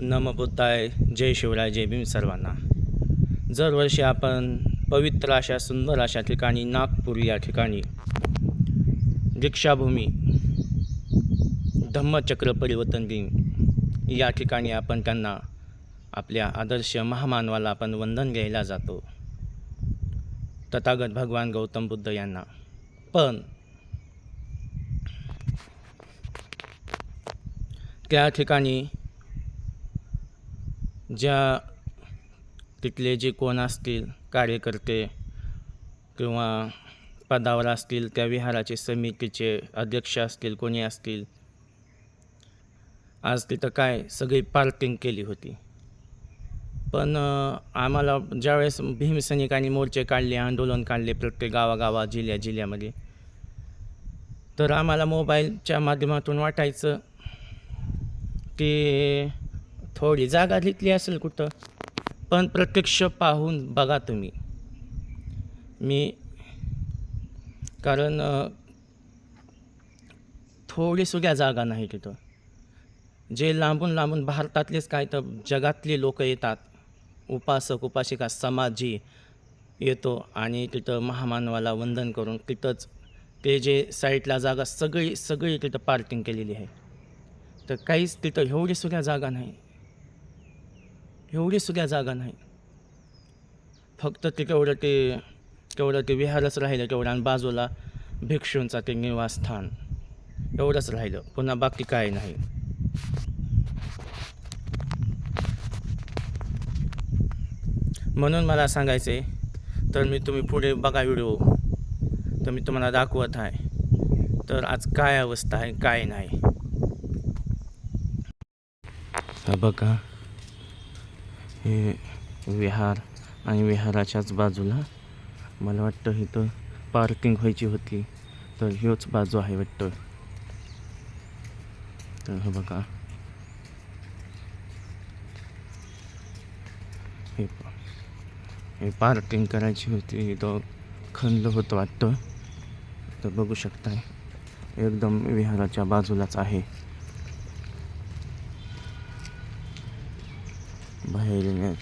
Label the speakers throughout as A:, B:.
A: नम बुद्धाय जय शिवराय जय भीम सर्वांना. दरवर्षी आपण पवित्र अशा सुंदर अशा ठिकाणी नागपूर या ठिकाणी दीक्षाभूमी धम्मचक्र परिवर्तन दिन या ठिकाणी आपण त्यांना आपल्या आदर्श महामानवाला आपण वंदन घ्यायला जातो. तथागत भगवान गौतम बुद्ध यांना. पण त्या ठिकाणी ज्या तिथले जे कोण असतील कार्यकर्ते किंवा पदावर असतील त्या विहाराचे समितीचे अध्यक्ष असतील कोणी असतील आज तिथं काय सगळी पार्किंग केली होती. पण आम्हाला ज्यावेळेस भीमसैनिकांनी मोर्चे काढले आंदोलन काढले प्रत्येक गावागावात जिल्ह्या जिल्ह्यामध्ये तर आम्हाला मोबाईलच्या माध्यमातून वाटायचं की थोडी जागा घेतली असेल कुठं पण प्रत्यक्ष पाहून बघा तुम्ही. मी कारण थोडी सुद्धा जागा नाही तिथं. जे लांबून लांबून भारतातलेच काय तर जगातले लोक येतात. उपासक उपासिका समाजी येतो आणि तिथं महामानवाला वंदन करून तिथंच ते जे साईडला जागा सगळी सगळी तिथं पार्किंग केलेली आहे. तर काहीच तिथं एवढी सुद्धा जागा नाही. एवढी सुद्धा जागा नाही. फक्त ते तेवढं ते तेवढं ते विहारच राहिलं तेवढं आणि बाजूला भिक्षूंचा ते निवासस्थान एवढंच राहिलं. पुन्हा बाकी काय नाही. म्हणून मला सांगायचं आहे तर मी तुम्ही पुढे बघा व्हिडिओ तर मी तुम्हाला दाखवत आहे तर आज काय अवस्था आहे काय नाही. बघा. हे विहार आणि विहाराच्याच बाजूला मला वाटतं इथं पार्किंग व्हायची होती तर ह्योच बाजू आहे वाटतं. तर हे बघा. हे हे पार्किंग करायची होती इथं खणलं होतं वाटतं. तर बघू शकताय एकदम विहाराच्या बाजूलाच आहे.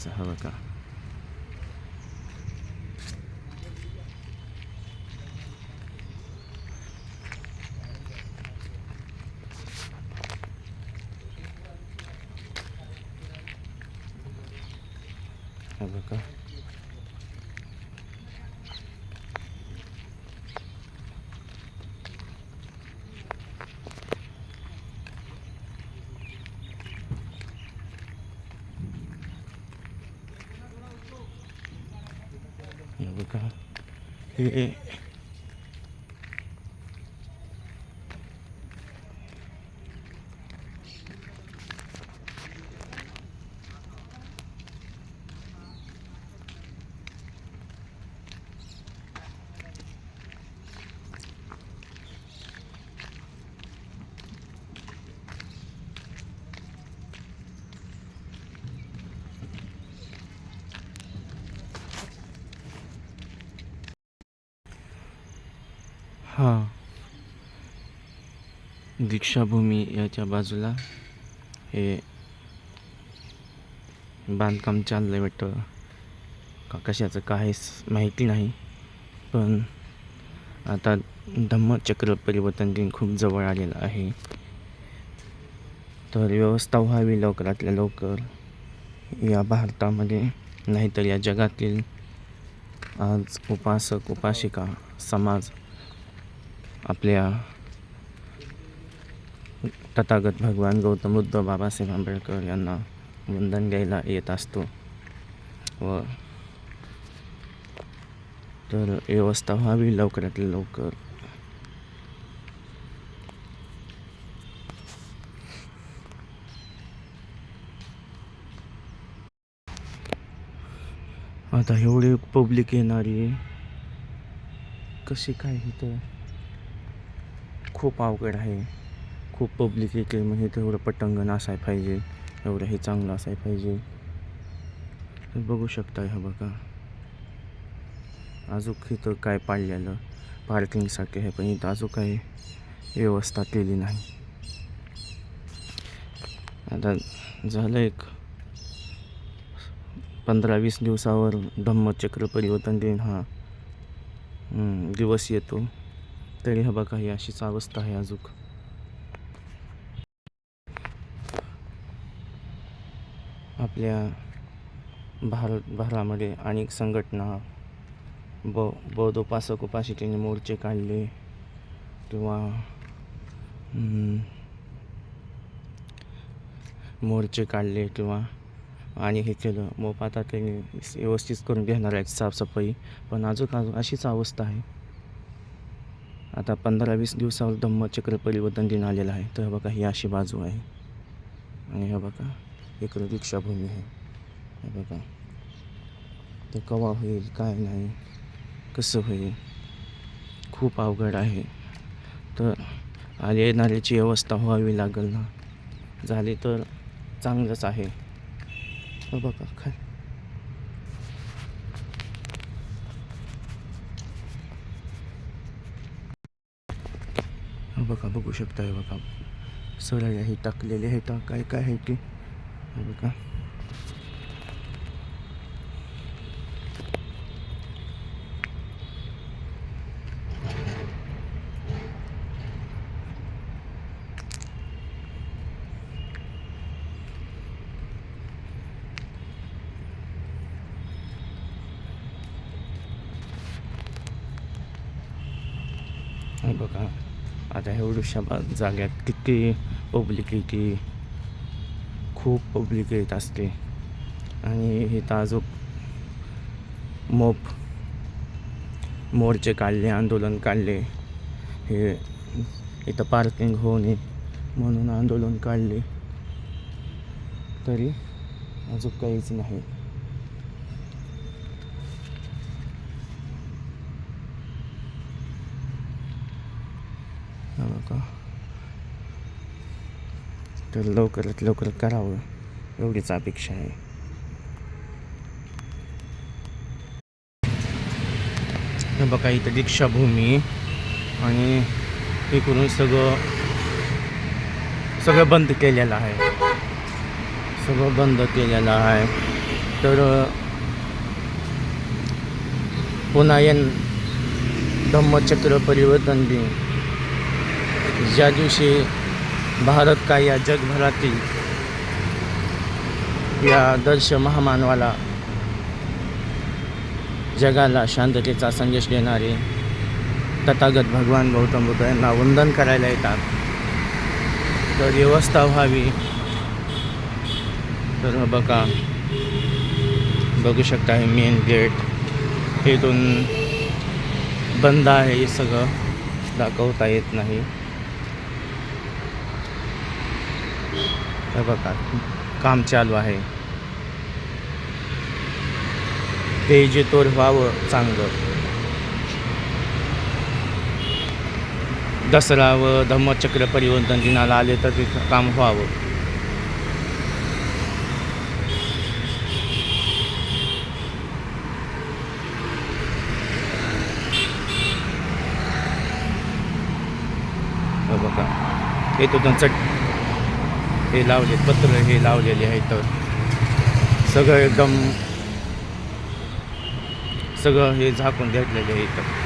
A: बाहेर येण्याचं हवं का हवं का हे Yeah. हां. दीक्षाभूमी याच्या बाजूला हे बांधकाम चाललं आहे वाटतं. का कशाचं काहीच माहिती नाही. पण आता धम्मचक्र परिवर्तन दिन खूप जवळ आलेलं आहे. तर व्यवस्था व्हावी लवकरातल्या लवकर. या भारतामध्ये नाहीतर या जगातील आज उपासक उपासिका समाज आपल्या तथागत भगवान गौतम बुद्ध बाबासाहेब आंबेडकर यांना वंदन घ्यायला येत असतो. व तर व्यवस्था व्हावी लवकरात लवकर. आता एवढी पब्लिक येणारी कशी काय इथं? खूप अवघड आहे. खूप पब्लिक येते म्हणजे तेवढं पटंगण असायला पाहिजे. एवढं हे चांगलं असायला पाहिजे. बघू शकता हा बघा. अजून इथं काय पाडलेलं? पार्किंगसाठी आहे पण इथं अजून काही व्यवस्था केली नाही. आता झालं एक पंधरा वीस दिवसावर धम्मचक्र परिवर्तन दिन हा. दिवस येतो. तरी हा बघा ही अशीच अवस्था आहे अजून आपल्या भारत भारतामध्ये अनेक संघटना ब बौद्ध उपासक उपासिकेने मोर्चे काढले किंवा मोर्चे काढले किंवा आणि हे केलं. मोप आता ते व्यवस्थित करून घेणार आहेत साफसफाई. पण अजून अजून अशीच अवस्था आहे. आता पंधरा वीस दिवसावर धम्मचक्र परिवर्तन दिन आलेलं आहे. तर बघा ही अशी बाजू आहे. आणि हे बघा इकडं दीक्षाभूमी आहे. हे बघा. ते कवा होईल काय नाही कसं होईल खूप अवघड आहे. तर आले येणाऱ्याची व्यवस्था व्हावी लागेल ना. झाली तर चांगलंच आहे. हो बघा खरं बघा बघू शकता हे बघा सरळ हे टाकलेले आहे टाक काय काय आहे ते हे बघा हे बघा आता एवढ्याशा बा जाग्यात किती पब्लिक येते खूप पब्लिक येत असते आणि हे ताजो मोप मोर्चे काढले आंदोलन काढले. हे इथं पार्किंग होऊ नये म्हणून आंदोलन काढले. तरी अजून काहीच नाही. हा तर लवकरात लवकर करावं एवढीच अपेक्षा आहे. बघा इथं दीक्षाभूमी आणि इकडून सगळं सगळं बंद केलेलं आहे. सगळं बंद केलेलं आहे. तर पुन्हा येण धम्मचक्र परिवर्तन दिन ज्या दिवशी भारत का या जगभरातील या आदर्श महामानवाला जगाला शांततेचा संदेश देणारे तथागत भगवान गौतम बुद्ध यांना वंदन करायला येतात तर व्यवस्था व्हावी. तर बघा बघू शकता हे मेन गेट इथून बंद आहे हे सगळं दाखवता येत नाही. हे बघा काम चालू आहे. ते जे तोर व्हावं चांगलं. दसरा व धम्मचक्र परिवर्तन दिनाला आले तर ते काम व्हावं. बघा हे तो त्यांचं हे लावले पत्र हे लावलेले आहेत. सगळं एकदम सगळं हे झाकून घेतलेले आहे इथं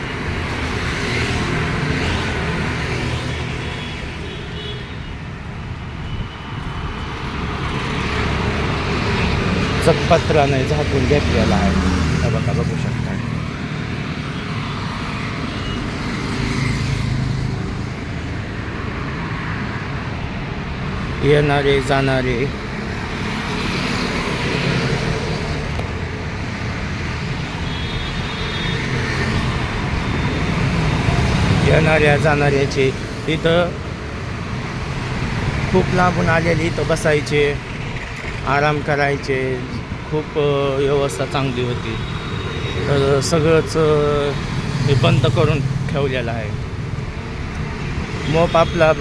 A: पत्राने झाकून घेतलेला आहे. बघा बघू शकता. येणारे जाणारे. येणाऱ्या जाणाऱ्याचे इथं खूप लांबून आलेले इथं बसायचे आराम करायचे. खूप व्यवस्था चांगली होती. तर सगळंच हे बंद करून ठेवलेलं आहे. मोप आपला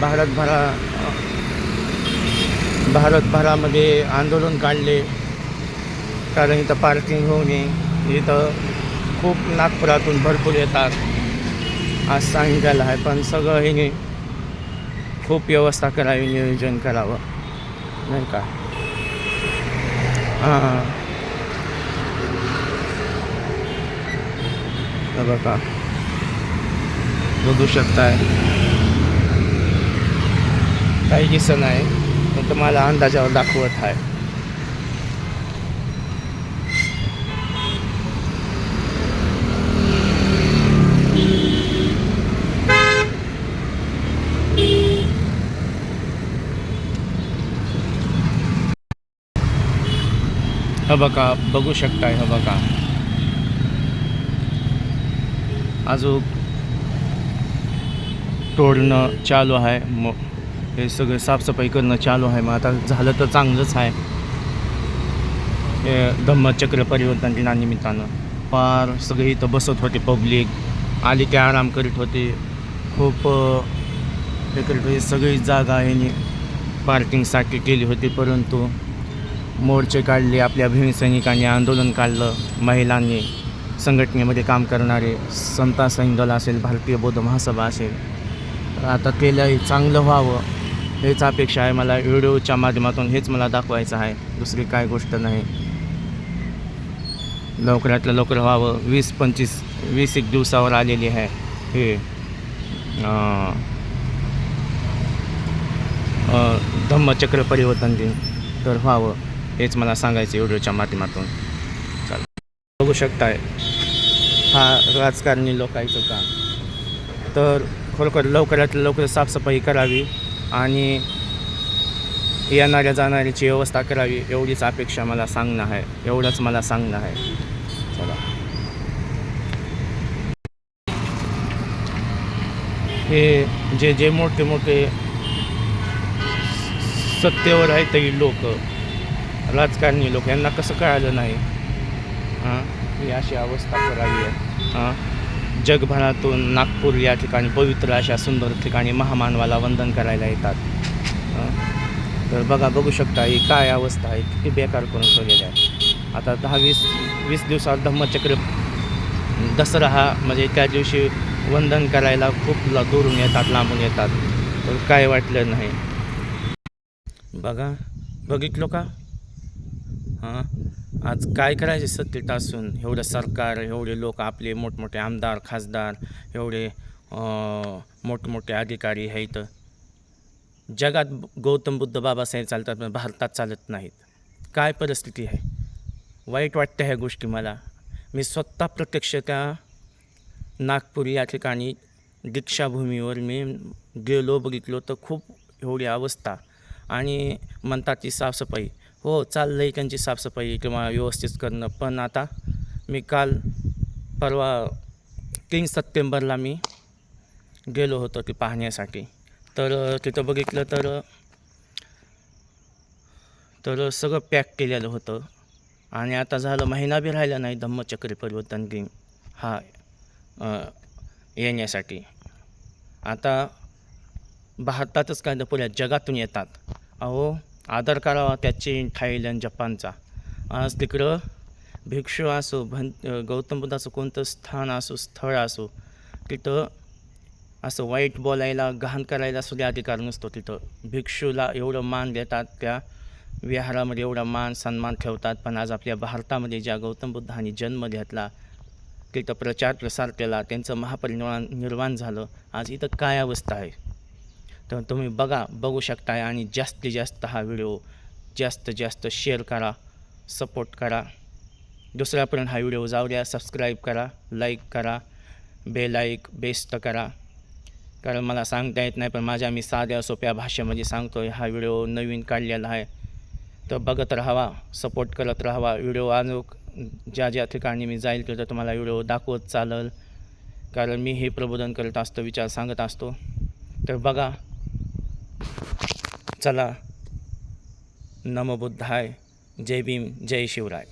A: भारतभरा भारतभरामध्ये आंदोलन काढले. कारण इथं पार्किंग होऊ नये. इथं खूप नागपुरातून भरपूर येतात. आज सांगितलेलं आहे पण सगळं हे खूप व्यवस्था करावी नियोजन करावं. नाही का? हां बघा. बघू शकताय. काही दिसत नाही. मी तुम्हाला अंदाजावर दाखवत आहे. हे बघा बघू शकताय हे बघा. अजून तोडणं चालू आहे. मग हे सगळं साफसफाई करणं चालू आहे. मग आता झालं तर चांगलंच आहे. हे धम्मचक्र परिवर्तन दिनानिमित्तानं फार सगळे इथं बसत होते पब्लिक आली ते आराम करीत होते. खूप हे करीत होते. सगळी जागा यांनी पार्किंगसाठी केली होती. परंतु मोर्चे काढले. आपल्या भीमसैनिकांनी आंदोलन काढलं. महिलांनी संघटनेमध्ये काम करणारे संता सैन दल असेल भारतीय बौद्ध महासभा असेल. तर आता केलं चांगलं व्हावं. हेच अपेक्षा आहे मला. व्हिडिओच्या माध्यमातून हेच मला दाखवायचं आहे. दुसरी काय गोष्ट नाही. लवकरातलं लवकर व्हावं. वीस पंचवीस वीस एक दिवसावर आलेली आहे. हे धम्मचक्र परिवर्तन दिन. तर व्हावं हेच मला सांगायचं व्हिडिओच्या माध्यमातून. चालेल बघू शकताय. हा राजकारणी लोकांचं काम. तर खरोखर लवकरात लवकर साफसफाई करावी. आणि येणाऱ्या जाणाऱ्याची व्यवस्था करावी एवढीच अपेक्षा मला सांगणं आहे. एवढंच मला सांगणं आहे. चला. हे जे जे मोठे मोठे सत्तेवर आहेत ते लोक राजकारणी लोक यांना कसं कळालं नाही? हां? ही अशी अवस्था करावी. आहे हां? जगभरातून नागपूर या ठिकाणी पवित्र अशा सुंदर ठिकाणी महामानवाला वंदन करायला येतात. तर बघा बघू शकता ही काय अवस्था आहे किती बेकार करून ठेवलेली आहे. आता दहा वीस वीस दिवसात धम्मचक्र दसरा हा म्हणजे त्या दिवशी वंदन करायला खूप ला दुरून येतात लांबून येतात. तर काय वाटलं नाही. बघा बघितलो का? हां? आज काय करायचे सत्तेत असून? एवढं सरकार एवढे लोक आपले मोठमोठे आमदार खासदार एवढे मोठमोठे अधिकारी आहेत जगात गौतम बुद्ध बाबासाहेब चालतात पण भारतात चालत नाहीत. काय परिस्थिती आहे? वाईट वाटतं ह्या गोष्टी मला. मी स्वतः प्रत्यक्ष त्या नागपूर या ठिकाणी दीक्षाभूमीवर मी गेलो बघितलो तर खूप एवढी अवस्था. आणि म्हणतात ती साफसफाई. हो चाललं आहे त्यांची साफसफाई किंवा व्यवस्थित करणं. पण आता मी काल परवा तीन सप्टेंबरला मी गेलो होतो ते पाहण्यासाठी. तर तिथं बघितलं तर तर सगळं पॅक केलेलं होतं. आणि आता झालं महिना बी राहिला नाही धम्मचक्री परिवर्तन दिन हा येण्यासाठी. आता भारतातच काय तर पुऱ्या जगातून येतात. अहो आदर करावा त्या चीन थायलंड जपानचा. आज तिकडं भिक्षू असो भन गौतम बुद्धाचं कोणतं स्थान असो स्थळ असो तिथं असं वाईट बोलायला घाण करायला सुद्धा अधिकार नसतो तिथं. भिक्षूला एवढं मान देतात त्या विहारामध्ये एवढा मान सन्मान ठेवतात पण आज आपल्या भारतामध्ये ज्या गौतम बुद्धांनी जन्म घेतला तिथं प्रचार प्रसार केला त्यांचं महापरिनिर्वाण निर्माण झालं आज इथं काय अवस्था आहे? तर तुम्ही बघा बघू शकताय आणि जास्तीत जास्त हा व्हिडिओ जास्त जास्त शेअर करा सपोर्ट करा. दुसऱ्यापर्यंत हा व्हिडिओ जाऊ द्या सबस्क्राईब करा लाईक करा बेलाईक बेस्ट करा. कारण मला सांगता येत नाही पण माझ्या मी साध्या सोप्या भाषेमध्ये सांगतो आहे हा व्हिडिओ नवीन काढलेला आहे. तर बघत राहावा सपोर्ट करत राहावा. व्हिडिओ अजून ज्या ज्या ठिकाणी मी जाईल तिथं तुम्हाला व्हिडिओ दाखवत चालेल. कारण मी हे प्रबोधन करत असतो विचार सांगत असतो. तर बघा चला नमो बुद्धाय जय भीम जय शिवराय.